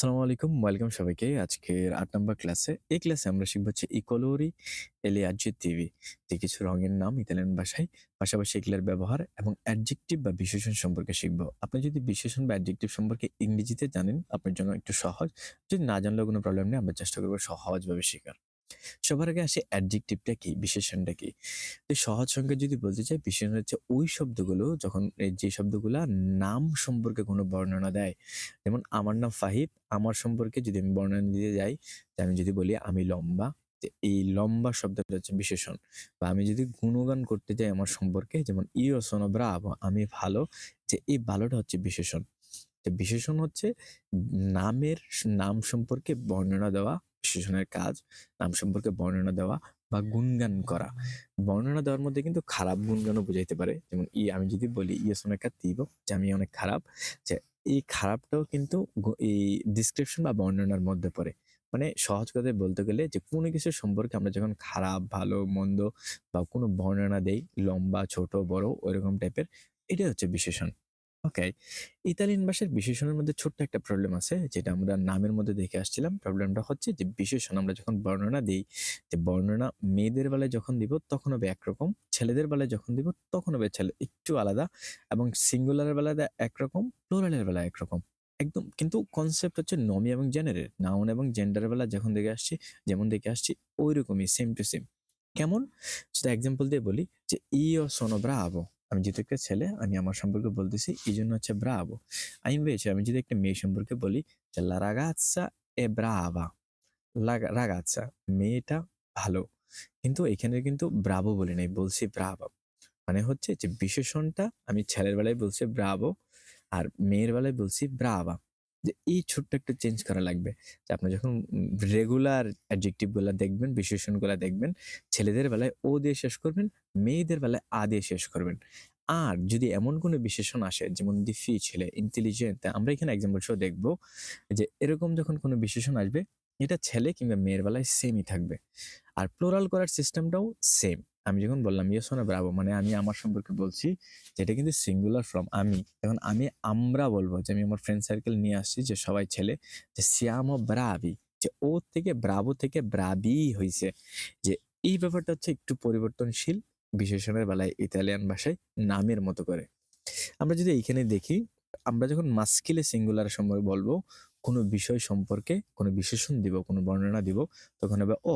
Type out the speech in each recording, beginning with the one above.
আসসালামু আলাইকুম ওয়েলকাম সবাইকে। আজকের আট নম্বর ক্লাসে এই ক্লাসে আমরা শিখব হচ্ছে ইকোলোরি এলে টিভি যে কিছু রঙের নাম ইতালিয়ান ভাষায়, পাশাপাশি এগুলোর ব্যবহার এবং অ্যাডজেক্টিভ বা বিশেষণ সম্পর্কে শিখব। আপনি যদি বিশেষণ বা অ্যাডজেক্টিভ সম্পর্কে ইংরেজিতে জানেন, আপনার জন্য একটু সহজ। যদি না জানলেও কোনো প্রবলেম নেই, আমরা চেষ্টা করব সহজভাবে শেখার। সবার আগে আসে অ্যাডজেক্টিভটা কি, বিশেষণটা কি? তো সহজ সঙ্গে যদি বলতে চাই, বিশেষণ হচ্ছে ওই শব্দগুলো যখন যে শব্দগুলা নাম সম্পর্কে কোনো বর্ণনা দেয়, যেমন আমার নাম ফাহিদ, আমার সম্পর্কে যদি আমি বর্ণনা দিতে যাই যে আমি যদি বলি আমি লম্বা এই লম্বা শব্দটা হচ্ছে বিশেষণ। বা আমি যদি গুণগান করতে যাই আমার সম্পর্কে, যেমন ইও সোনো ব্রাভো আমি ভালো, যে এই ভালোটা হচ্ছে বিশেষণ। যে বিশেষণ হচ্ছে নামের নাম সম্পর্কে বর্ণনা দেওয়া বিশেষণের কাজ, নাম সম্পর্কে বর্ণনা দেওয়া বা গুণগান করা। বর্ণনা দেওয়ার মধ্যে কিন্তু খারাপ গুণগানও বোঝাইতে পারে। যেমন ই, আমি যদি বলি ইয়েস অনেক দিব যে আমি অনেক খারাপ, যে এই খারাপটাও কিন্তু এই ডিসক্রিপশন বা বর্ণনার মধ্যে পড়ে। মানে সহজ কথায় বলতে গেলে যে কোনো কিছু সম্পর্কে আমরা যখন খারাপ, ভালো, মন্দ বা কোনো বর্ণনা দেই, লম্বা, ছোট, বড়, ওইরকম টাইপের এটাই হচ্ছে বিশেষণ। ওকে। ইতালিয়ান ভাষার বিশেষণের মধ্যে ছোট্ট একটা প্রবলেম আছে, যেটা আমরা নামের মধ্যে দেখে আসছিলাম। প্রবলেমটা হচ্ছে যে, বিশেষণ আমরা যখন বর্ণনা দিই, যে বর্ণনা মেয়েদের বেলায় যখন দিব, তখন হবে একরকম, ছেলেদের বেলায় যখন দিব, তখন হবে ছেলে, একটু আলাদা, এবং সিঙ্গুলারের বেলায় একরকম প্লোরালের বেলায় একরকম। একদম, কিন্তু কনসেপ্ট হচ্ছে নমি এবং জেনারেল নাউন এবং জেন্ডারের বেলা যখন দেখে আসছি, যেমন দেখে আসছি ওই রকমই সেম টু সেম কেমন? সেটা এক্সাম্পল দিয়ে বলি, যে ই ও ব্রাভো আমি যেহেতু একটা ছেলে, আমি আমার সম্পর্কে বলতেছি এই জন্য হচ্ছে ব্রাভো আমি বেছে আমি যদি একটা মেয়ে সম্পর্কে বলি, যে রাগাচ্ছা এ ব্রাভা রাগাচ্ছা, মেয়েটা ভালো। কিন্তু এখানে কিন্তু ব্রাভো বলি নাই, বলছি ব্রাভো মানে হচ্ছে যে বিশেষণটা আমি ছেলের বেলায় বলছি ব্রাভো আর মেয়ের বেলায় বলছি ব্রাভা যে এই ছোট্ট একটা চেঞ্জ করা লাগবে। যে আপনি যখন রেগুলার অ্যাডজেক্টিভগুলা দেখবেন বিশেষণগুলা দেখবেন, ছেলেদের বেলায় ও দিয়ে শেষ করবেন, মেয়েদের বেলায় আ দিয়ে শেষ করবেন। আর যদি এমন কোনো বিশেষণ আসে, যেমন দিফি ছেলে ইন্টেলিজেন্ট আমরা এখানে এক্সাম্পল সহ দেখব যে এরকম যখন কোনো বিশেষণ আসবে, এটা ছেলে কিংবা মেয়ের বেলায় সেমই থাকবে। আর প্লোরাল করার সিস্টেমটাও সেম আমি যখন বললাম ইয়ে শোনা ব্রাভো মানে আমি আমার সম্পর্কে বলছি যেটা কিন্তু সিঙ্গুলার ফ্রম আমি। এখন আমি, আমরা বলব যে, আমি আমার ফ্রেন্ড সার্কেল নিয়ে আসছি যে, সবাই ছেলে, যে, শ্যামো ব্রাভি যে, ও থেকে ব্রাভো থেকে ব্রাভি হয়েছে যে, এই ব্যাপারটা হচ্ছে একটু পরিবর্তনশীল, বিশেষণের বেলায় ইতালিয়ান ভাষায় নামের মতো করে। আমরা যদি এইখানে দেখি, আমরা যখন মাস্কিলে সিঙ্গুলার সময় বলব, কোনো বিষয় সম্পর্কে কোনো বিশেষণ দিব, কোনো বর্ণনা দিব, তখন হবে, ও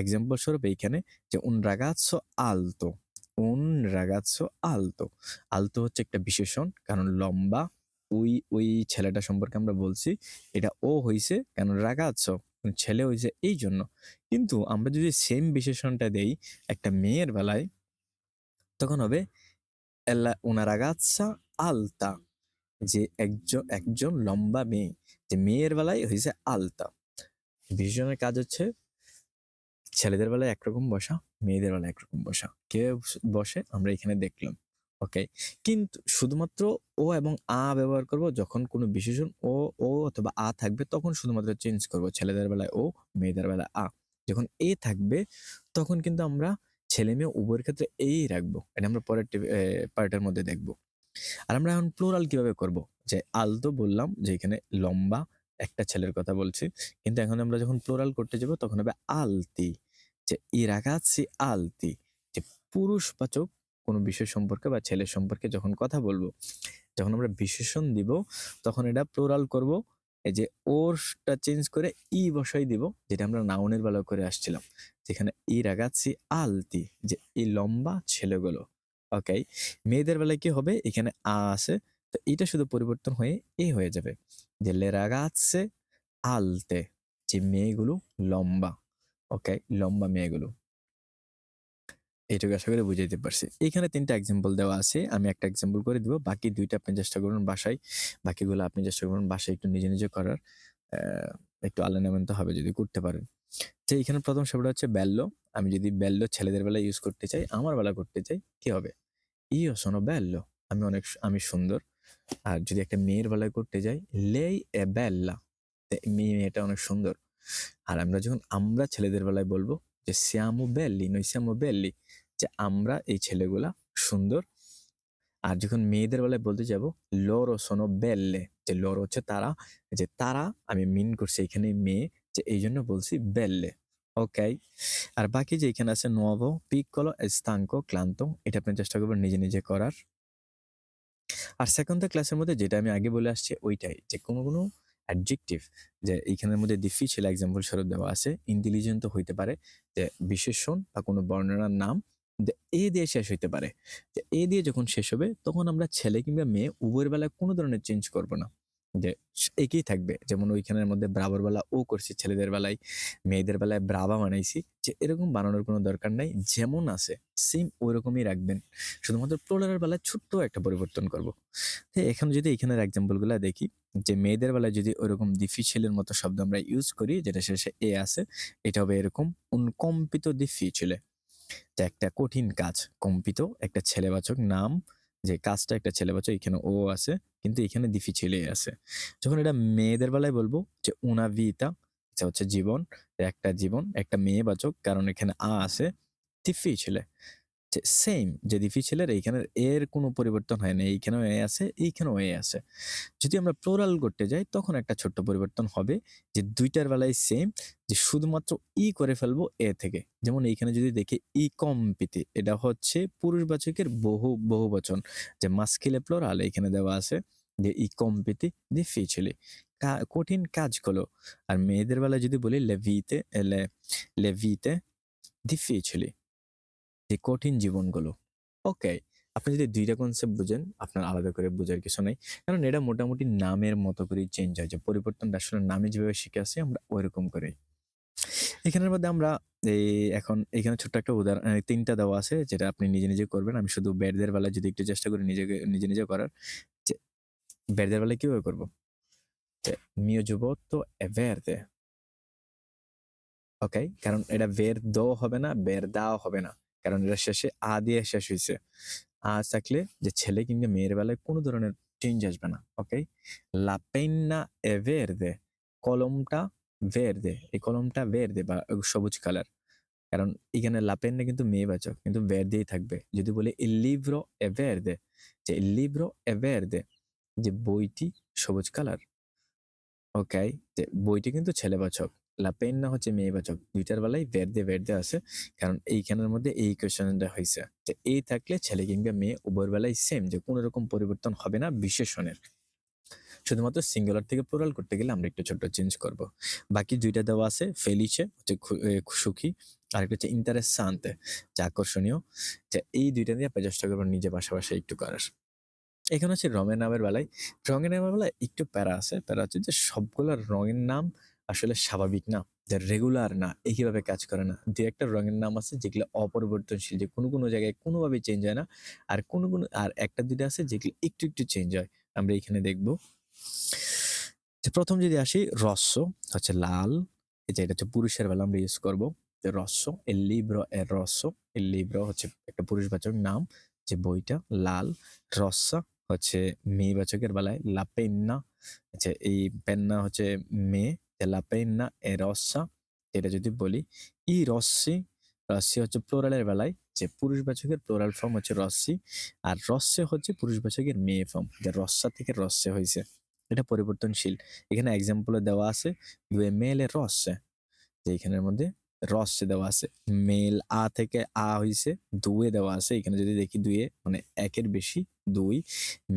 এক্সাম্পল স্বরূপ এইখানে যে উন রাগাচ্ছো আলতো উন রাগাচ্ছো আলতো আলতো হচ্ছে একটা বিশেষণ, কারণ লম্বা, ওই ওই ছেলেটা সম্পর্কে আমরা বলছি, এটা ও হইছে কেন রাগাচ্ছ ছেলে হয়েছে এই জন্য। কিন্তু আমরা যদি সেম বিশেষণটা দেই একটা মেয়ের বেলায়, তখন হবে এলা una ragazza alta যে একজন একজন লম্বা মেয়ে, যে মেয়ের বেলায় হয়েছে আলতা। বিশেষণের কাজ হচ্ছে ছেলেদের বেলায় একরকম বসা, মেয়েদের বেলায় একরকম বসা। কে বসে আমরা এখানে দেখলাম ওকে কিন্তু শুধুমাত্র ও এবং আ ব্যবহার করব যখন কোনো বিশেষণ ও ও অথবা আ থাকবে তখন শুধুমাত্র চেঞ্জ করব ছেলেদের বেলায় ও, মেয়েদের বেলায় আ। যখন এ থাকবে তখন কিন্তু আমরা ছেলে মেয়ে উভয়ের ক্ষেত্রে এই রাখব, এটা আমরা পরের পার্টের মধ্যে দেখব। আর আমরা এখন প্লোরাল কীভাবে করব? যে আলতো বললাম যে এখানে লম্বা একটা ছেলের কথা বলছি, কিন্তু এখন আমরা যখন প্লোরাল করতে যাব তখন হবে আলতি। যে ই রাগাচ্ছি আলতি, যে পুরুষবাচক কোনো বিষয় সম্পর্কে বা ছেলের সম্পর্কে যখন কথা বলব, যখন আমরা বিশেষণ দিব, তখন এটা প্লোরাল করব, এই যে ওরটা চেঞ্জ করে ই বসাই দিব, যেটা আমরা নাউনের বেলা করে আসছিলাম, যেখানে ই রাগাচ্ছি আলতি, যে এই লম্বা ছেলেগুলো ওকে মেয়েদের বেলায় কি হবে? এখানে আ আছে, তো এটা শুধু পরিবর্তন হয়ে এ হয়ে যাবে, যে লে রাগাচ্ছে আলতে, যে মেয়েগুলো লম্বা। ওকে, লম্বা মেয়েগুলো। এইটুকু আশা করে বুঝাইতে পারছি। এখানে তিনটা এক্সাম্পল দেওয়া আছে, আমি একটা এক্সাম্পল করে দিব, বাকি দুইটা আপনি চেষ্টা করুন বাসায়, বাকিগুলো আপনি চেষ্টা করুন বাসায় একটু নিজে নিজে করার একটু নেবেন হবে যদি করতে পারেন। যে এখানে প্রথম শব্দ হচ্ছে ব্যাল্য আমি যদি ব্যাল্য ছেলেদের বেলায় ইউজ করতে চাই, আমার বেলা করতে চাই, কি হবে? ইও শোনো ব্যাল্য আমি অনেক আমি সুন্দর, আর যদি একটা মেয়ের বেলায় করতে যাই, লেই এ বেল্লা মেয়ে মেয়েটা অনেক সুন্দর আর আমরা যখন আমরা ছেলেদের বেলায় বলব যে, শ্যামো বেল্লি, নই শ্যামো বেল্লি, যে, আমরা এই ছেলেগুলা সুন্দর। আর যখন মেয়েদের বেলায় বলতে যাব, লরো সোনো বেল্লে, যে, লরো হচ্ছে তারা, যে, তারা, আমি মিন করছি এখানে মেয়ে, যে, এই জন্য বলছি বেল্লে। ওকে আর বাকি যে, এখানে আছে পিক পিকলো স্থাঙ্কো ক্লান্ত, এটা আপনি চেষ্টা করবেন নিজে নিজে করার। আর সেকেন্ড ক্লাসের মধ্যে যেটা আমি আগে বলে আসছি, ওইটাই, যে, কোনো কোনো অ্যাডজেক্টিভ যে এইখানের মধ্যে ডিফিশিয়াল এক্সাম্পল স্বরূপ দেওয়া আছে। ইন্টেলিজেন্ট হইতে পারে। যে বিশেষণ বা কোনো বর্ণনার নাম যে এ দিয়ে শেষ হইতে পারে। যে এ দিয়ে যখন শেষ হবে, তখন আমরা ছেলে কিংবা মেয়ে উভয়ের বেলায় কোনো ধরনের চেঞ্জ করব না। যে একই থাকবে। যেমন ওইখানের মধ্যে ব্রাবার বেলা ও করছি, ছেলেদের বেলায় মেয়েদের বেলায় ব্রাবা বানাইছি। যে এরকম বানানোর কোনো দরকার নাই। যেমন আছে সেম ওই রকমই রাখবেন। শুধুমাত্র প্লোরারের বেলায় ছোট্ট একটা পরিবর্তন করব। এখন যদি এখানের এক্সাম্পলগুলো দেখি যে মেয়েদের বেলায় যদি ওরকম ডিফিশিয়ালের মতো শব্দ আমরা ইউজ করি, যেটা শেষে এ আছে, এটা হবে এরকম উনকম্পিত ডিফিশিয়ালে যে একটা কঠিন কাজ, কম্পিত একটা ছেলেবাচক নাম, যে কাজটা একটা ছেলেবাচক, এখানে ও আছে, কিন্তু এখানে ডিফিশিয়ালে আছে। যখন এটা মেয়েদের বেলায় বলব, যে উনাভিতা এটা হচ্ছে জীবন, একটা জীবন, একটা মেয়েবাচক, কারণ এখানে আ আছে দিফি যে সেম যে ডিফিশিয়ালের এইখানে এর কোনো পরিবর্তন হয় না, এইখানেও এ আছে, এইখানেও এ আছে। যদি আমরা প্লোরাল করতে যাই, তখন একটা ছোট্ট পরিবর্তন হবে যে দুইটার বেলায় সেম যে শুধুমাত্র ই করে ফেলব এ থেকে। যেমন এইখানে যদি দেখি ই কম্পিতি এটা হচ্ছে পুরুষবাচকের বহু বহু বচন। যে মাস্কিলে প্লোরাল এখানে দেওয়া আছে যে ই কম্পিতি ডিফিশিয়ালি কঠিন কাজ কাজগুলো। আর মেয়েদের বেলায় যদি বলি লেভিতে লেভিতে ডিফিশিয়ালি যে কঠিন জীবনগুলো। ওকে, আপনি যদি দুইটা কনসেপ্ট বুঝেন, আপনার আলাদা করে বোঝার কিছু নেই। কারণ এটা মোটামুটি নামের মতো করেই চেঞ্জ হয়। যে পরিবর্তনটা আসলে নামে যেভাবে শিখে আসি, আমরা ওইরকম করে এখানের মধ্যে আমরা এই এখন এখানে ছোট্ট একটা উদাহরণ তিনটা দেওয়া আছে, যেটা আপনি নিজে নিজে করবেন। আমি শুধু বেডদের বেলায় যদি একটু চেষ্টা করি নিজেকে, নিজে নিজে করার, যে বেডদের বেলায় কীভাবে করব? মিও যুবত্ব এভেরদে ওকে, কারণ এটা বের দো হবে না, বের দাও হবে না। কারণ এটা শেষে আ দিয়ে শেষ হয়েছে আ থাকলে যে ছেলে কিংবা মেয়ের বেলায় কোনো ধরনের চেঞ্জ আসবে না ওকে লা পেন্না এ ভেরদে কলমটা ভেরদে এই কলমটা ভেরদে বা সবুজ কালার কারণ এখানে লা পেন্না কিন্তু মেয়েবাচক কিন্তু ভেরদেই থাকবে। যদি বলি il libro è verde যে libro è verde যে বইটি সবুজ কালার ওকে যে বইটি কিন্তু ছেলে ছেলেবাচক লা পেন্না হচ্ছে মেয়েবাচক দুইটার বেলায় ভেরদে ভেরদে আছে। কারণ এইখানের মধ্যে এই কোয়েশনটা হয়েছে যে এই থাকলে ছেলে কিংবা মেয়ে উভয়ের বেলায় সেম যে কোনো রকম পরিবর্তন হবে না বিশেষণের। শুধুমাত্র সিঙ্গুলার থেকে প্লোরাল করতে গেলে আমরা একটু ছোট্ট চেঞ্জ করব। বাকি দুইটা দেওয়া আছে ফেলিছে হচ্ছে সুখী, আর একটা হচ্ছে ইন্টারেসান্তে যে আকর্ষণীয়। যে এই দুইটা দিয়ে আপনি চেষ্টা করবেন নিজে পাশাপাশি একটু করার। এখানে হচ্ছে রঙের নামের বেলায় রঙের নামের বেলায় একটু প্যারা আছে। প্যারা হচ্ছে যে সবগুলো রঙের নাম আসলে স্বাভাবিক না, যে রেগুলার না একইভাবে কাজ করে না। দু একটা রঙের নাম আছে যেগুলো অপরিবর্তনশীল, যে কোনো কোনো জায়গায় কোনোভাবে চেঞ্জ হয় না। আর কোনো কোনো, আর একটা দুইটা আছে যেগুলো একটু একটু চেঞ্জ হয়। আমরা এখানে দেখব। প্রথম যদি আসি রস্য হচ্ছে লাল যে এটা হচ্ছে পুরুষের বেলা আমরা ইউজ করব। রস্য এল লিব্র এর রস্য এল লিব্র হচ্ছে একটা পুরুষবাচক নাম, যে বইটা লাল। রস্যা হচ্ছে মেয়ে বাচকের বেলায়, লা পেন্না আচ্ছা এই পেন্না হচ্ছে মেয়ে। লা পেন্না এ রস্যা এটা যদি বলি ই রস্সি রস্সি হচ্ছে প্লোরালের বেলায়, যে পুরুষবাচকের প্লোরাল ফর্ম হচ্ছে রস্সি আর রস্যে হচ্ছে পুরুষবাচকের মেয়ে ফর্ম যে রস্যা থেকে রস্যে হয়েছে। এটা পরিবর্তনশীল। এখানে এক্সাম্পলে দেওয়া আছে, দুয়ে মেলে রস্যে যে এখানের মধ্যে রস্যে দেওয়া আছে। মেল আ থেকে আ হইছে, দুয়ে দেওয়া আছে। এখানে যদি দেখি দুয়ে মানে একের বেশি দুই,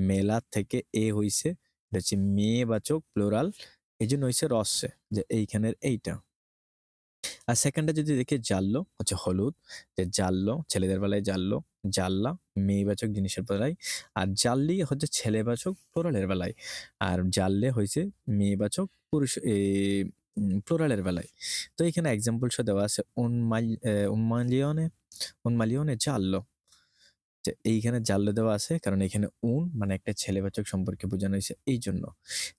মেলা থেকে এ হইছে, এটা হচ্ছে মেয়েবাচক প্লোরাল এই জন্য হইছে রস্যে যে এইখানের এইটা। আর সেকেন্ডটা যদি দেখি জাল্লো, হচ্ছে হলুদ, যে জাল্লো, ছেলেদের বেলায় জাল্লো, জাল্লা, মেয়েবাচক জিনিসের বেলায়, আর জাল্লি হচ্ছে ছেলেবাচক প্লোরালের বেলায়, আর জাল্লে হয়েছে মেয়েবাচক পুরুষ প্লোরালের বেলায়। তো এখানে এক্সাম্পল সহ দেওয়া আছে, উন্মাল উন্মালিয়নে উন্মালিয়নে জাল্লো। এইখানে জাল্লো দেওয়া আছে। কারণ এখানে উন মানে একটা ছেলেবাচক সম্পর্কে বোঝানো হয়েছে এই জন্য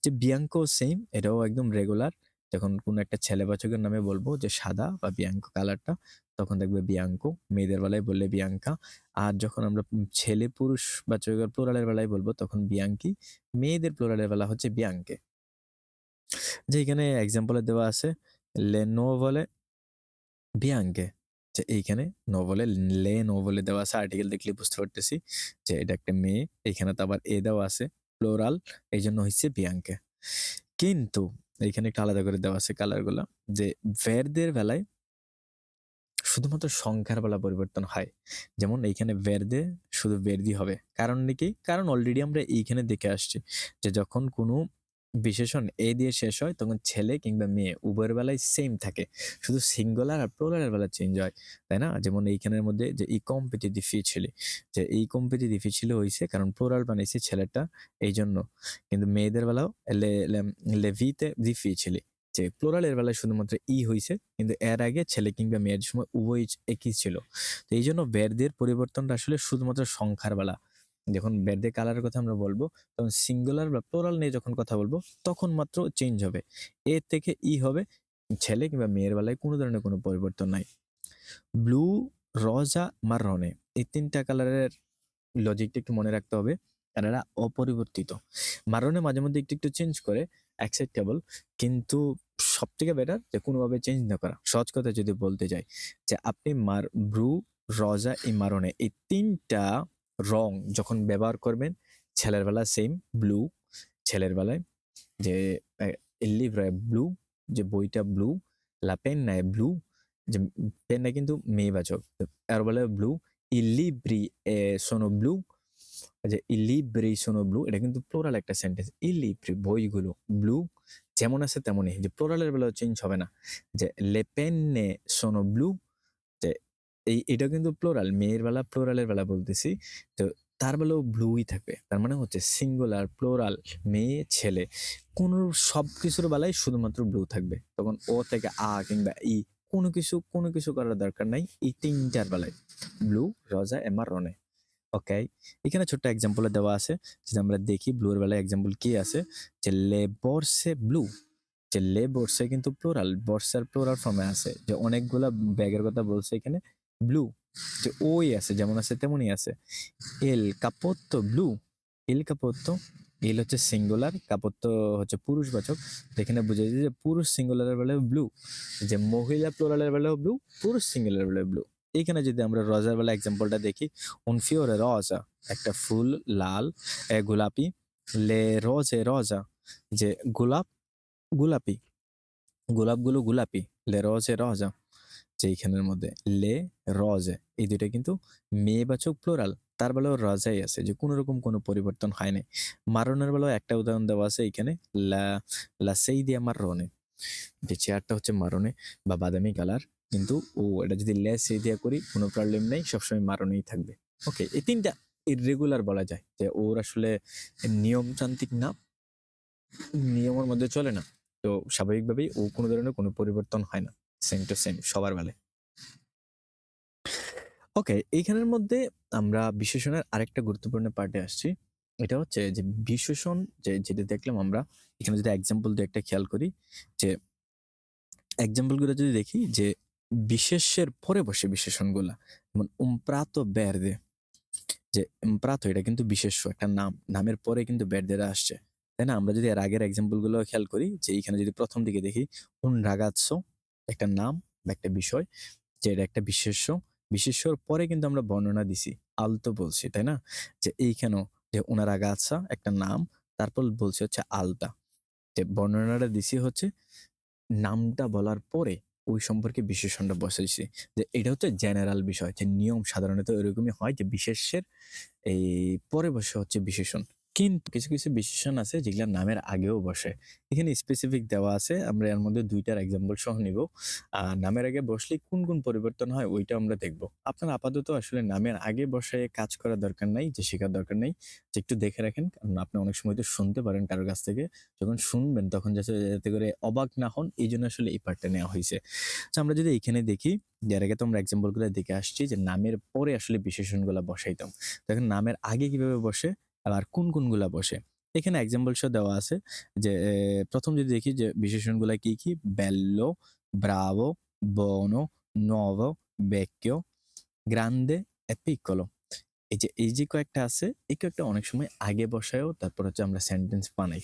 যে বিয়াঙ্কো সেম এটাও একদম রেগুলার যখন কোনো একটা ছেলেবাচকের নামে বলব যে সাদা বা বিয়াঙ্কো কালারটা, তখন দেখবে বিয়াঙ্কো মেয়েদের বেলায় বললে বিয়াঙ্কা। আর যখন আমরা ছেলে পুরুষ বাচকের প্লোরালের বেলায় বলব, তখন বিয়াঙ্কি। মেয়েদের প্লোরালের বেলা হচ্ছে বিয়াঙ্কে। যে এখানে এক্সাম্পলে দেওয়া আছে লেনো বলে বিয়াঙ্কে। যে এইখানে নো বলে লে নো বলে দেওয়া আছে আর্টিকেল দেখলে বুঝতে পারতেছি যে এটা একটা মেয়ে, এইখানে তো আবার এ দেওয়া আছে প্লোরাল এই জন্য হচ্ছে বিয়াঙ্কে কিন্তু এইখানে একটু আলাদা করে দেওয়া আছে কালারগুলো যে ভেরদের বেলায় শুধুমাত্র সংখ্যার বেলা পরিবর্তন হয়। যেমন এইখানে ভেরদে শুধু ভেরদি হবে। কারণ নাকি? কারণ অলরেডি আমরা এইখানে দেখে আসছি যে যখন কোনো বিশেষণ এ দিয়ে শেষ হয়, তখন ছেলে কিংবা মেয়ে উভয়ের বেলায় সেম থাকে। শুধু সিঙ্গুলার আর প্লোরালের বেলা চেঞ্জ হয়, তাই না? যেমন এইখানের মধ্যে যে এই কম্পিটিটিভ ছিল, যে এই কম্পিটিটিভ ছিল হয়েছে কারণ প্লোরাল বানাইছে ছেলেটা এই জন্য কিন্তু মেয়েদের বেলাও লেভিতে দিফি ছিল। যে প্লোরালের বেলায় শুধুমাত্র ই হয়েছে কিন্তু এর আগে ছেলে কিংবা মেয়ের সময় উভয় একই ছিল। তো এই জন্য বেরদের পরিবর্তনটা আসলে শুধুমাত্র সংখ্যার বেলা। যখন বেরদের কালারের কথা আমরা বলব, তখন সিঙ্গুলার বা প্লোরাল নিয়ে যখন কথা বলব, তখন মাত্র চেঞ্জ হবে। এ থেকে ই হবে, ছেলে কিংবা মেয়ের বেলায় কোনো ধরনের কোনো পরিবর্তন নাই। ব্লু রজা মারনে এই তিনটা কালারের লজিকটা একটু মনে রাখতে হবে কারণ এরা অপরিবর্তিত মারনে মাঝে মধ্যে একটু একটু চেঞ্জ করে অ্যাকসেপ্টেবল কিন্তু সব থেকে বেটার যে কোনোভাবে চেঞ্জ না করা। সহজ কথা যদি বলতে যাই, যে আপনি মার ব্রু রজা এই মারনে এই তিনটা রং যখন ব্যবহার করবেন, ছেলের বেলা সেম ব্লু ছেলের বেলায় যে লিভ্রায় ব্লু যে বইটা ব্লু লা পেন নাই ব্লু যে পেন পেনটা কিন্তু মেয়েবাচক আর বলে ব্লু ইলিব্রি সোনো ব্লু যে ইলিব্রি, সোনো ব্লু এটা কিন্তু প্লোরাল একটা সেন্টেন্স ইলিব্রি বইগুলো ব্লু যেমন আছে তেমনই, যে প্লোরালের বেলা চেঞ্জ হবে না, যে লেপেনে সোনো ব্লু এই, এটা কিন্তু প্লোরাল, মেয়ের বেলা প্লোরালের বেলা বলতেছি। তো তার বেলাও ব্লুই থাকবে। তার মানে হচ্ছে সিঙ্গুলার, প্লোরাল, মেয়ে, ছেলে, কোন সব কিছুর বেলায় শুধুমাত্র ব্লু থাকবে। তখন ও থেকে আ কিংবা ই, কোনো কিছু কোনো কিছু করার দরকার নাই। এই তিনটার বেলায়, ব্লু, রজা এমার রনে। ওকে? এখানে ছোট্ট এক্সাম্পল দেওয়া আছে। যদি আমরা দেখি ব্লুর বেলায় এক্সাম্পল কি আছে? যে লেবরসে ব্লু, যে লে বর্ষে কিন্তু প্লোরাল, বর্ষার প্লোরাল ফর্মে আছে। যে অনেকগুলা ব্যাগের কথা বলছে এখানে। ব্লু যে ওই আছে, যেমন আছে তেমনই আছে। এল কাপত্ত ব্লু এল কাপত্ত এল হচ্ছে সিঙ্গুলার কাপত্ত হচ্ছে পুরুষবাচক। এখানে বুঝে যে পুরুষ সিঙ্গুলারের বেলা ব্লু যে মহিলা প্লোরালের বেলাও ব্লু পুরুষ সিঙ্গুলার বেলা ব্লু এইখানে যদি আমরা রজার বেলা এক্সাম্পলটা দেখি, উনফিওরে রজা, একটা ফুল লাল গোলাপি, লে রজে রজা, যে গোলাপ, গোলাপি, গোলাপগুলো গোলাপি, লে রজে রজা। যে এইখানের মধ্যে লে রজে এই দুইটা কিন্তু মেয়েবাচক প্লোরাল তার বেলাও রজাই আছে, যে, কোনো রকম কোনো পরিবর্তন হয়নি মারনের বেলাও একটা উদাহরণ দেওয়া আছে এখানে, লা লা সেই দিয়া মারনে যে, চেয়ারটা হচ্ছে মারনে বা বাদামি কালার, কিন্তু ও, এটা যদি লে সেই দিয়া করি, কোনো প্রবলেম নেই, সবসময় মারনেই থাকবে। ওকে এই তিনটা ইরেগুলার বলা যায়, যে, ওর আসলে নিয়মতান্ত্রিক না, নিয়মের মধ্যে চলে না, তো স্বাভাবিকভাবেই ও কোনো ধরনের কোনো পরিবর্তন হয় না। সেম টু সেম সবার বেলায়। ওকে এইখানের মধ্যে আমরা বিশেষণের আরেকটা গুরুত্বপূর্ণ পার্টে আসছি। এটা হচ্ছে যে বিশেষণ যে, যেটা দেখলাম আমরা, এখানে যদি এক্সাম্পল দিয়ে একটা খেয়াল করি, যে এক্সাম্পলগুলো যদি দেখি, যে বিশেষের পরে বসে বিশেষণগুলা, যেমন উমপ্রাত বেরদে, যে উমপ্রাত এটা কিন্তু বিশেষ্য, একটা নাম, নামের পরে কিন্তু বেরদেরা আসছে। তাই না? আমরা যদি এর আগের এক্সাম্পলগুলো খেয়াল করি, যে এইখানে যদি প্রথম দিকে দেখি উন রাগাৎস একটা নাম বা একটা বিষয় যে এটা একটা বিশেষ্য। বিশেষ্যর পরে কিন্তু আমরা বর্ণনা দিছি। আলতো বলছি, তাই না? যে এইখানেও যে ওনার আগাছা একটা নাম, তারপর বলছে হচ্ছে আলতা। যে বর্ণনাটা দিছি হচ্ছে নামটা বলার পরে ওই সম্পর্কে বিশেষণটা বসাইছি যে এটা হচ্ছে জেনারেল বিষয়, যে নিয়ম সাধারণত এরকমই হয় যে বিশেষের এই পরে বসে হচ্ছে বিশেষণ। কিন্তু কিছু কিছু বিশেষণ আছে যেগুলা নামের আগেও বসে। এখানে স্পেসিফিক দেওয়া আছে, আমরা এর মধ্যে দুইটার এক্সাম্পল সহ নিব। আর নামের আগে বসলে কোন কোন পরিবর্তন হয় ওইটা আমরা দেখব। আপনার আপাতত আসলে নামের আগে বসে কাজ করার দরকার নাই, যে শেখার দরকার নেই, যে একটু দেখে রাখেন, কারণ আপনি অনেক সময় তো শুনতে পারেন কারোর কাছ থেকে। যখন শুনবেন তখন যাতে করে অবাক না হন এই জন্য আসলে এই পার্টটা নেওয়া হয়েছে। তো আমরা যদি এখানে দেখি যার আগে তো আমরা এক্সাম্পলগুলো দেখে আসছি যে নামের পরে আসলে বিশেষণগুলো বসাইতাম। তখন নামের আগে কীভাবে বসে? আবার কোন কোনগুলা বসে? এখানে এক্সাম্পল সহ দেওয়া আছে যে প্রথম যদি দেখি যে বিশেষণগুলা কি কি? বেল্লো ব্রাভো বনো নভো vecchio গ্রান্দে piccolo এই যে এই যে কয়েকটা আছে, এই কয়েকটা অনেক সময় আগে বসায়ও, তারপর হচ্ছে আমরা সেন্টেন্স বানাই।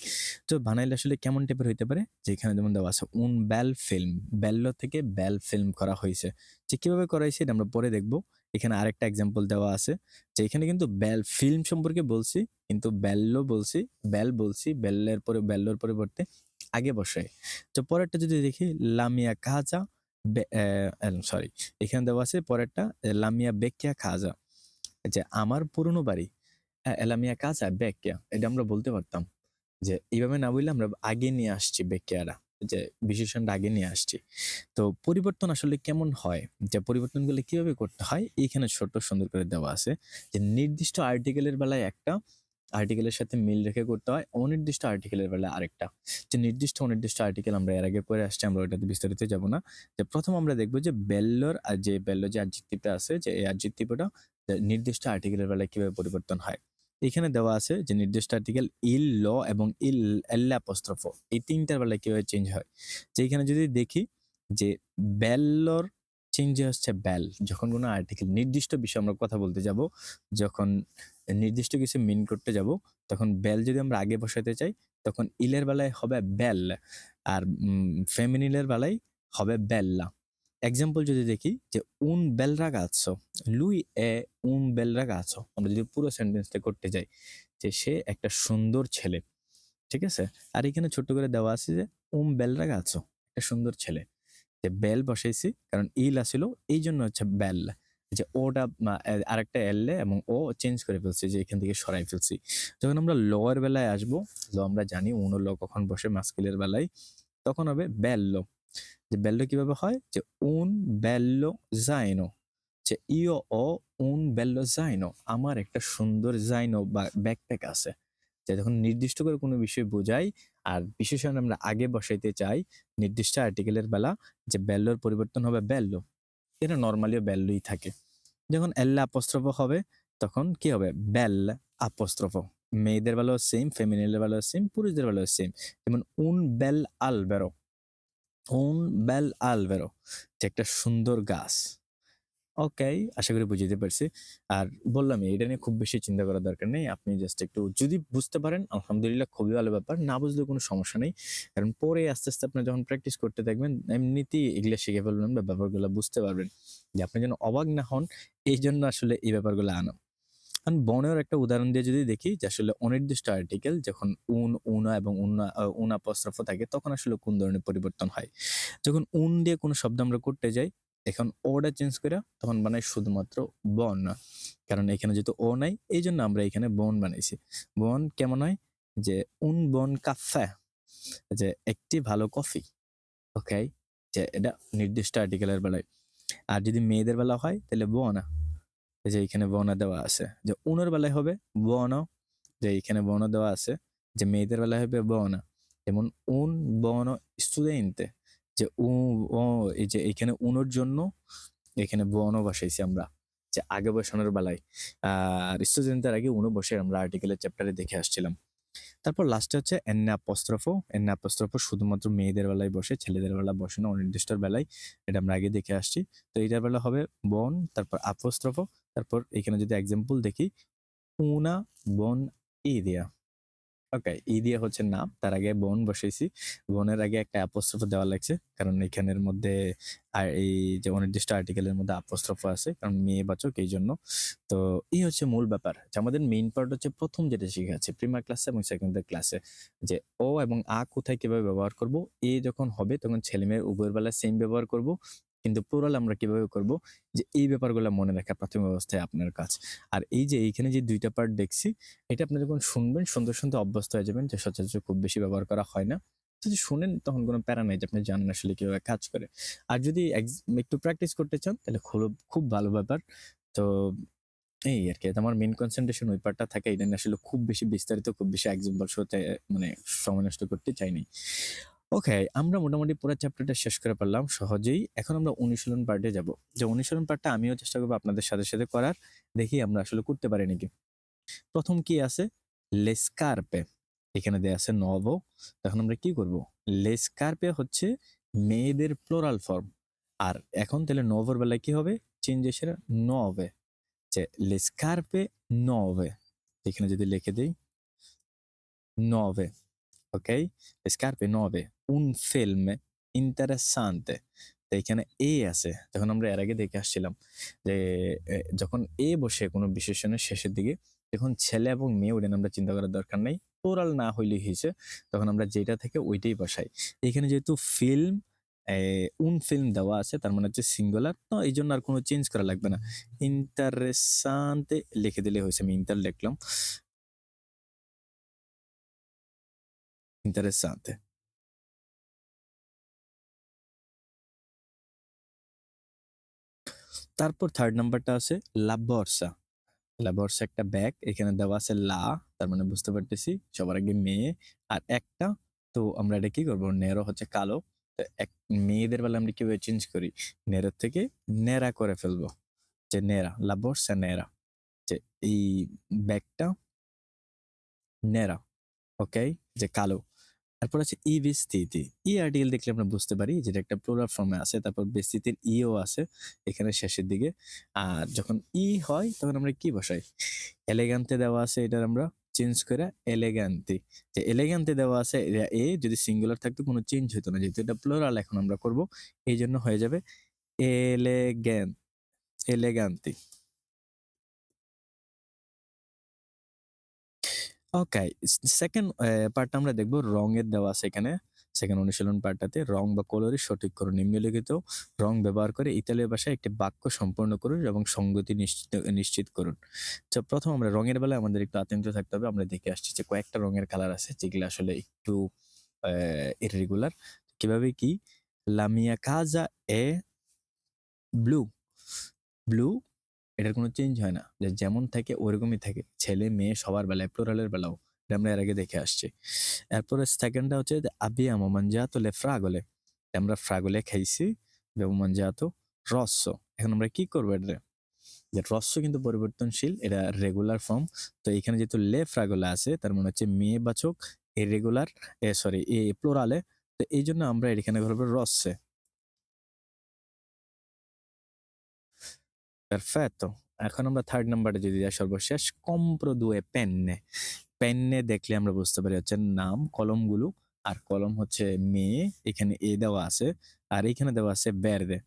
তো বানাইলে আসলে কেমন টাইপের হইতে পারে? যেখানে যেমন দেওয়া আছে উন ব্যাল ফিল্ম ব্যাল্য থেকে ব্যাল ফিল্ম করা হয়েছে। যে কীভাবে করা হয়েছে এটা আমরা পরে দেখব। এখানে আরেকটা এক্সাম্পল দেওয়া আছে, যে এখানে কিন্তু ব্যাল ফিল্ম সম্পর্কে বলছি, কিন্তু ব্যাল্য বলছি ব্যাল বলছি ব্যাল্যের পরে ব্যাল্যর পরিবর্তে আগে বসাই। তো পরেরটা যদি দেখি লামিয়া কাজা সরি এখানে দেওয়া আছে পরেরটা লামিয়া বেকিয়া খাজা যে আমার পুরনো বাড়ি এলামিয়া কাজা বেকিয়া এটা আমরা বলতে পারতাম, যে এইভাবে না বললে আমরা আগে নিয়ে আসছি বেকিয়ারা যে বিশেষণটা আগে নিয়ে আসছি। তো পরিবর্তন আসলে কেমন হয়? যে পরিবর্তনগুলো কীভাবে করতে হয়? এইখানে ছোট সুন্দর করে দেওয়া আছে। যে নির্দিষ্ট আর্টিকেলের বেলায় একটা আর্টিকেলের সাথে মিল রেখে করতে হয়, অনির্দিষ্ট আর্টিকেলের বেলায় আরেকটা। যে নির্দিষ্ট অনির্দিষ্ট আর্টিকেল আমরা এর আগে পরে আসছি, আমরা ওইটাতে বিস্তারিত যাব না। যে প্রথম আমরা দেখব যে বেল্লর আর যে বেল্ল যে আর্জিকটিভটা আছে, যে এই আর্জিকটিভটা নির্দিষ্ট আর্টিকেলের বেলায় কীভাবে পরিবর্তন হয়। এখানে দেওয়া আছে যে নির্দিষ্ট আর্টিকেল ইল ল এবং ইল অ্যাপস্ট্রফ এই তিনটার বেলায় কীভাবে চেঞ্জ হয়? যে এখানে যদি দেখি যে বেল্লর চেঞ্জ হচ্ছে ব্যাল যখন কোনো আর্টিকেল নির্দিষ্ট বিষয়ে আমরা কথা বলতে যাব, যখন নির্দিষ্ট কিছু মিন করতে যাব, তখন বেল যদি আমরা আগে বসাতে চাই, তখন ইলের বেলায় হবে বেল। আর ফেমিনিলের বেলায় হবে বেল্লা। এক্সাম্পল যদি দেখি যে, উন বেল রাগাচ্ছ লুই এ, উন বেল রাগাচ্ছ আমরা যদি পুরো সেন্টেন্সটা করতে যাই, যে সে একটা সুন্দর ছেলে, ঠিক আছে? আর এখানে ছোট্ট করে দেওয়া আছে যে, উম বেল রাগাচ্ছ একটা সুন্দর ছেলে। যে বেল বসাইছি, কারণ ইল আসিল এই জন্য হচ্ছে বেল। যে ওটা আরেকটা এললে এবং ও চেঞ্জ করে ফেলছি, যে এখান থেকে সরাই ফেলছি। যখন আমরা ল এর বেলায় আসব, ল আমরা জানি, উন ল কখন বসে, মাস্কিলের বেলায়, তখন হবে বেল্ল যে বেল্ল কীভাবে হয়? যে উন বেল্ল জাইনো। যে ইও ও উন বেল্ল জাইনো। আমার একটা সুন্দর জাইনো বা ব্যাকপ্যাক আছে। যে যখন নির্দিষ্ট করে কোনো বিষয় বোঝাই আর বিশেষণ আমরা আগে বসাইতে চাই, নির্দিষ্ট আর্টিকেলের বেলা যে বেল্লোর পরিবর্তন হবে বেল্ল। এটা নর্মালিও বেল্লই থাকে। যখন এল্লা আপস্ত্রফ হবে, তখন কি হবে? বেল আপস্ত্রফ মেয়েদের বেলাও সেম ফেমিনিলের বেলাও সেম পুরুষদের বেলাও সেম যেমন উন বেল আল আলবেরো। উন বেল আলবেরো যে একটা সুন্দর গাছ। ওকে আশা করি বুঝতে পারছি। আর বললাম, এটা নিয়ে খুব বেশি চিন্তা করার দরকার নেই। আপনি জাস্ট একটু যদি বুঝতে পারেন, আলহামদুলিল্লাহ খুবই ভালো ব্যাপার। না বুঝলে কোনো সমস্যা নেই। কারণ পরে আস্তে আস্তে আপনি যখন প্র্যাকটিস করতে থাকবেন, এমনিতেই এগুলো শিখে ফেলবেন বা ব্যাপারগুলো বুঝতে পারবেন। যে আপনি যেন অবাক না হন এই জন্য আসলে এই ব্যাপারগুলো আনো। কারণ বনের একটা উদাহরণ দিয়ে যদি দেখি যে আসলে অনির্দিষ্ট আর্টিকেল যখন উন, উনা এবং উনা উনা থাকে, তখন আসলে কোন ধরনের পরিবর্তন হয়? যখন উন দিয়ে কোনো শব্দ আমরা করতে যাই, এখন ওটা চেঞ্জ করে তখন বানাই শুধুমাত্র বন। কারণ এখানে যেহেতু ও নাই এই জন্য আমরা এখানে বন বানাইছি। বন কেমন হয়? যে উন বন কাফা, যে একটি ভালো কফি ওকে যে এটা নির্দিষ্ট আর্টিকেলের বেলায়। আর যদি মেয়েদের বেলা হয়, তাহলে বনা। যে এখানে বনা দেওয়া আছে, যে উনের বেলায় হবে বন যে এখানে বন দেওয়া আছে, যে মেয়েদের বেলায় হবে বনা যেমন উন বন স্টুডেন্টে, যে উ এই যে এখানে উনোর জন্য এখানে বনও বসাইছি আমরা, যে আগে বসানোর বেলায়। আর স্টুডেন্টদের আগে উনো বসে আমরা আর্টিকেলের চ্যাপ্টারে দেখে আসছিলাম। তারপর লাস্টে হচ্ছে এন্না অপস্ত্রফ এন্না অপস্ত্রফ শুধুমাত্র মেয়েদের বেলায় বসে, ছেলেদের বেলা বসে না, অনির্দিষ্টর বেলায়, এটা আমরা আগে দেখে আসছি। তো এইটার বেলা হবে বন তারপর আপস্ত্রফ তারপর এখানে যদি এক্সাম্পল দেখি উনা বন ই দেয়া ওকে ই দিয়ে হচ্ছে নাম, তার আগে বোন বসেছি বনের আগে একটা অ্যাপোস্ট্রফ দেওয়া লাগছে, কারণ এখানের মধ্যে এই যে অনির্দিষ্ট আর্টিকেলের মধ্যে অ্যাপোস্ট্রফ আছে, কারণ মেয়ে বাচক এই জন্য। তো এই হচ্ছে মূল ব্যাপার, যে আমাদের মেইন পার্ট হচ্ছে প্রথম যেটা শিখে আছে প্রিমার ক্লাসে এবং সেকেন্ডারি ক্লাসে যে ও এবং আ কোথায় কীভাবে ব্যবহার করব, এ যখন হবে তখন ছেলে মেয়ের উভয়ের বেলা সেম ব্যবহার করব। কিন্তু প্লুরাল আমরা কীভাবে করব? যে এই ব্যাপারগুলো মনে রাখা প্রাথমিক অবস্থায় আপনার কাজ। আর এই যে এইখানে যে দুইটা পার্ট দেখছি, এটা আপনি যখন শুনবেন সুন্দর সুন্দর অভ্যস্ত হয়ে যাবেন যে সচরাচর খুব বেশি ব্যবহার করা হয় না। যদি শুনেন, তখন কোনো প্যারা নাই যে আপনি জানেন আসলে কীভাবে কাজ করে। আর যদি একটু প্র্যাকটিস করতে চান, তাহলে খুব খুব ভালো ব্যাপার। তো এই আর কি আমার মেন কনসেন্ট্রেশন ওই পার্টটা থাকে। এটা আসলে খুব বেশি বিস্তারিত, খুব বেশি এক্সাম্পল শোতে মানে সময় নষ্ট করতে চাইনি। ওকে, আমরা মোটামুটি পুরো চ্যাপ্টারটা শেষ করে পারলাম সহজেই। এখন আমরা অনুশীলন পার্টে যাব। যে অনুশীলন পার্টটা আমিও চেষ্টা করব আপনাদের সাথে সাথে করার, দেখি আমরা আসলে করতে পারি নাকি। প্রথম কি আছে? লেস্কার্পে এখানে দেয়া আছে নব। তখন আমরা কি করব? লেস্কার্পে হচ্ছে মেয়েদের প্লোরাল ফর্ম আর এখন তাহলে নভর বেলায় কি হবে? চেঞ্জ এসে নবে। যে scarpe nuove এখানে যদি লিখে দিই nuove ok? Le scarpe nuove, un film interessante. তো এখানে এ আছে যখন আমরা এর আগে দেখে আসছিলাম যে যখন এ বসে কোনো বিশেষণের শেষের দিকে তখন ছেলে এবং মেয়ে ওটা আমরা চিন্তা করার দরকার নেই টোরাল না হইলেই হয়েছে তখন আমরা যেটা থেকে ওইটাই বসাই এখানে যেহেতু ফিল্ম উন ফিল্ম দেওয়া আছে তার মানে হচ্ছে সিঙ্গুলার তো এই জন্য আর কোনো চেঞ্জ করা লাগবে না ইন্টারেসান্তে লিখে দিলে হয়েছে আমি ইন্টার লিখলাম ইন্টারেসান্তে তারপর থার্ড নাম্বারটা আছে, লা বর্সা লা বর্সা একটা ব্যাগ এখানে দেওয়া আছে লা তার মানে বুঝতে পারতেছি, সবার আগে মেয়ে। আর একটা, তো আমরা এটা কি করব? নেরো হচ্ছে কালো। এক, মেয়েদের বেলা আমরা কীভাবে চেঞ্জ করি? নেরো থেকে নেরা করে ফেলব। যে নেরা লা বর্সা নেরা যে এই ব্যাগটা নেরা ওকে যে কালো। তারপর আছে ই বিস্তৃতি ই আর্টিকেল দেখলে আমরা বুঝতে পারি যেটা একটা প্লোরাল ফর্মে আছে, তারপর বিস্তৃতির ইও আছে এখানে শেষের দিকে। আর যখন ই হয়, তখন আমরা কি বসাই? এলেগান্তে দেওয়া আছে এটার আমরা চেঞ্জ করে এলেগান্তি যে এলেগান্তে দেওয়া আছে, এ যদি সিঙ্গুলার থাকতো, কোনো চেঞ্জ হতো না। যেহেতু এটা প্লোরাল এখন আমরা করব এই জন্য হয়ে যাবে এলেগ্যান এলেগান্তি ওকে সেকেন্ড পার্টটা আমরা দেখব রঙের দেওয়া এখানে। সেকেন্ড অনুশীলন পার্টটাতে রং বা কলরের সঠিক করুন। নিম্নলিখিত রং ব্যবহার করে ইতালীয় ভাষায় একটি বাক্য সম্পন্ন করুন এবং সঙ্গতি নিশ্চিত নিশ্চিত করুন। তো প্রথম আমরা রঙের বেলায় আমাদের একটু আতঙ্ক থাকতে হবে। আমরা দেখে আসছি যে কয়েকটা রঙের কালার আছে যেগুলো আসলে একটু ইরেগুলার কীভাবে কি? লামিয়া কাজা এ, ব্লু। ব্লু এটার কোনো চেঞ্জ হয় না। যে যেমন থাকে, ওরকমই থাকে। ছেলে, মেয়ে সবার বেলায় প্লোরালের বেলাও। এটা আমরা এর আগে দেখে আসছি। এরপরে সেকেন্ডটা হচ্ছে আবিয়ামো mangiato le fragole আমরা ফ্রাগলে খাইছি abbiamo mangiato রস্য এখন আমরা কি করব এটা যে রস্য কিন্তু পরিবর্তনশীল, এটা রেগুলার ফর্ম তো এখানে যেহেতু লে ফ্রাগোলা আছে, তার মানে হচ্ছে মেয়ে বাচক ইরেগুলার এ সরি এ প্লোরালে তো এই জন্য আমরা এখানে করব রস্যে পারফেক্টো এখন আমরা থার্ড নাম্বারে যদি যাই সর্বশেষ কম্প্রো দুয়ে পেন্নে পেন্নে দেখলে আমরা বুঝতে পারি হচ্ছে নাম, কলমগুলো, আর কলম হচ্ছে মেয়ে, এখানে এ দেওয়া আছে, আর এখানে দেওয়া আছে বেরদে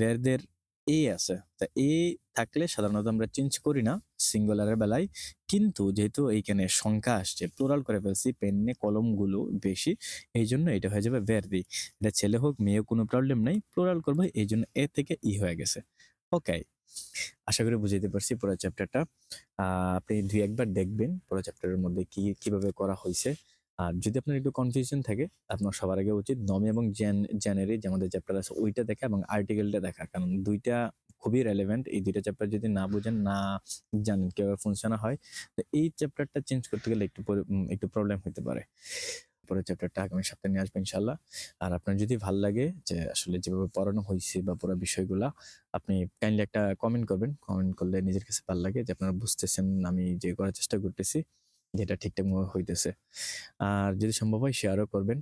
বেরদের এ আছে। তা এ থাকলে সাধারণত আমরা চেঞ্জ করি না সিঙ্গুলারের বেলায়, কিন্তু যেহেতু এইখানে সংখ্যা আসছে প্লোরাল করে ফেলছি পেন্নে কলমগুলো বেশি, এই জন্য এটা হয়ে যাবে বেরদি এটা ছেলে হোক, মেয়ে কোনো প্রবলেম নাই প্লোরাল করব, এই জন্য এ থেকে ই হয়ে গেছে। ওকে আশা করি বুঝাইতে পারছি পুরো চ্যাপ্টারটা আপনি দুই একবার দেখবেন পুরো চ্যাপ্টারের মধ্যে কি, কীভাবে করা হয়েছে। আর যদি আপনার একটু কনফিউশন থাকে, আপনার সবার আগে উচিত নমি এবং জ্যান জ্যানেরি যে আমাদের চ্যাপ্টার আছে, ওইটা দেখা এবং আর্টিকেলটা দেখা। কারণ দুইটা খুবই রেলেভেন্ট এই দুইটা চ্যাপ্টার যদি না বুঝেন, না জানেন কীভাবে ফুংশন হয়, তো এই চ্যাপ্টারটা চেঞ্জ করতে গেলে একটু একটু প্রবলেম হতে পারে। পরের চ্যাপ্টারটা আগামী সপ্তাহে নিয়ে আসব ইনশাল্লাহ আর আপনার যদি ভালো লাগে যে আসলে যেভাবে পড়ানো হয়েছে বা পুরো বিষয়গুলো, আপনি কাইন্ডলি একটা কমেন্ট করবেন। কমেন্ট করলে নিজের কাছে ভালো লাগে যে আপনারা বুঝতেছেন আমি যে করার চেষ্টা করতেছি, যেটা ঠিকঠাক হইতেছে। আর যদি সম্ভব হয় শেয়ারও করবেন।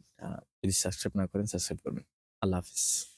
যদি সাবস্ক্রাইব না করেন সাবস্ক্রাইব করবেন। আল্লাহ হাফিজ।